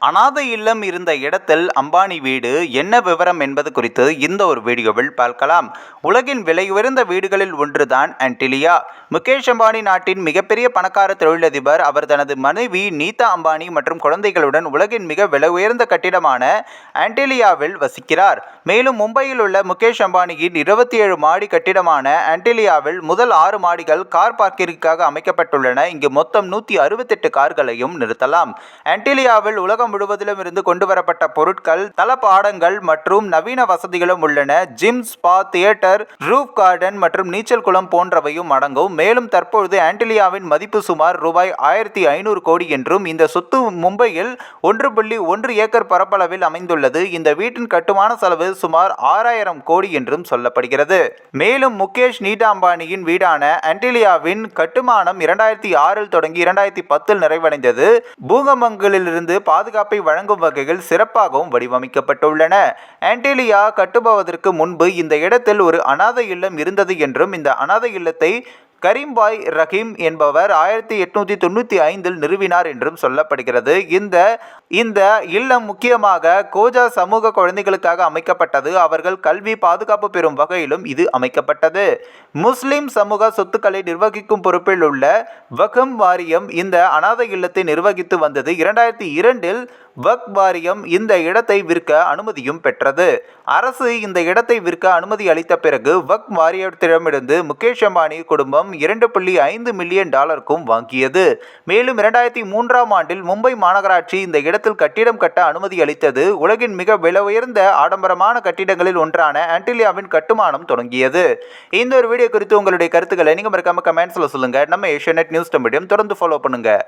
அனாதை இல்லம் இருந்த இடத்தில் அம்பானி வீடு என்ன விவரம் என்பது குறித்து இந்த ஒரு வீடியோவில் பார்க்கலாம். உலகின் விலை உயர்ந்த வீடுகளில் ஒன்றுதான் ஆன்டிலியா. முகேஷ் அம்பானி நாட்டின் மிகப்பெரிய பணக்கார தொழிலதிபர் அவர் தனது மனைவி நீதா அம்பானி மற்றும் குழந்தைகளுடன் உலகின் மிக விலை உயர்ந்த கட்டிடமான ஆன்டிலியாவில் வசிக்கிறார். மேலும் மும்பையில் உள்ள முகேஷ் அம்பானியின் இருபத்தி ஏழு மாடி கட்டிடமான ஆன்டிலியாவில் முதல் ஆறு மாடிகள் கார் பார்க்கிற்காக அமைக்கப்பட்டுள்ளன. இங்கு மொத்தம் நூற்றி அறுபத்தெட்டு கார்களையும் நிறுத்தலாம். ஆன்டிலியாவில் உலகம் முழுவதிலும் இருந்து கொண்டு வரப்பட்ட பொருட்கள் தளபாடங்கள் மற்றும் நவீன வசதிகளும் உள்ளன. Gym spa theatre roof garden மற்றும் நீச்சல் குளம் போன்றவையும் அடங்கும். மேலும் தற்பொழுது ஆண்டிலியாவின் மதிப்பு சுமார் ரூபாய் ஆயிரத்தி ஐநூறு கோடி என்றும் இந்த சொத்து மும்பையில் ஒன்று புள்ளி ஒன்று ஏக்கர் பரப்பளவில் அமைந்துள்ளது. இந்த வீட்டின் கட்டுமான செலவு சுமார் ஆறாயிரம் கோடி என்றும் சொல்லப்படுகிறது. மேலும் முகேஷ் நீதா அம்பானியின் வீடான ஆண்டிலியாவின் கட்டுமானம் இரண்டாயிரத்தி ஆறில் தொடங்கி இரண்டாயிரத்தி பத்தில் நிறைவடைந்தது. பூகம்பங்களிலிருந்து பாதுகாப்பு வழங்கும் வகையில் சிறப்பாகவும் வடிவமைக்கப்பட்டுள்ளன. ஆன்டிலியா கட்டுபவதற்கு முன்பு இந்த இடத்தில் ஒரு அனாதை இல்லம் இருந்தது என்றும் இந்த அனாதை இல்லத்தை கரீம்பாய் ரஹீம் என்பவர் ஆயிரத்தி எட்நூற்றி தொண்ணூற்றி ஐந்தில் நிறுவினார் என்றும் சொல்லப்படுகிறது. இந்த இந்த இல்லம் முக்கியமாக கோஜா சமூக குழந்தைகளுக்காக அமைக்கப்பட்டது. அவர்கள் கல்வி பாதுகாப்பு பெறும் வகையிலும் இது அமைக்கப்பட்டது. முஸ்லிம் சமூக சொத்துக்களை நிர்வகிக்கும் பொறுப்பில் உள்ள வகம் வாரியம் இந்த அனாதை இல்லத்தை நிர்வகித்து வந்தது. இரண்டாயிரத்தி இரண்டில் வக் வாரியம் இந்த இடத்தை விற்க அனுமதியும் பெற்றது. அரசு இந்த இடத்தை விற்க அனுமதி அளித்த பிறகு வக் வாரியத்திடமிருந்து முகேஷ் அம்பானி குடும்பம் இரண்டு புள்ளி ஐந்து மில்லியன் டாலருக்கும் வாங்கியது. மேலும் இரண்டாயிரத்தி மூன்றாம் ஆண்டில் மும்பை மாநகராட்சி இந்த இடத்தில் கட்டிடம் கட்ட அனுமதி அளித்தது. உலகின் மிக விலை உயர்ந்த ஆடம்பரமான கட்டிடங்களில் ஒன்றான ஆன்டிலியாவின் கட்டுமானம் தொடங்கியது. இந்த ஒரு வீடியோ குறித்து உங்களுடைய கருத்துக்களை நீங்கள் மறக்காம கமெண்ட்ஸில் சொல்லுங்கள் நம்ம ஏஷியா நியூஸ் மீடியம் தொடர்ந்து ஃபாலோ பண்ணுங்கள்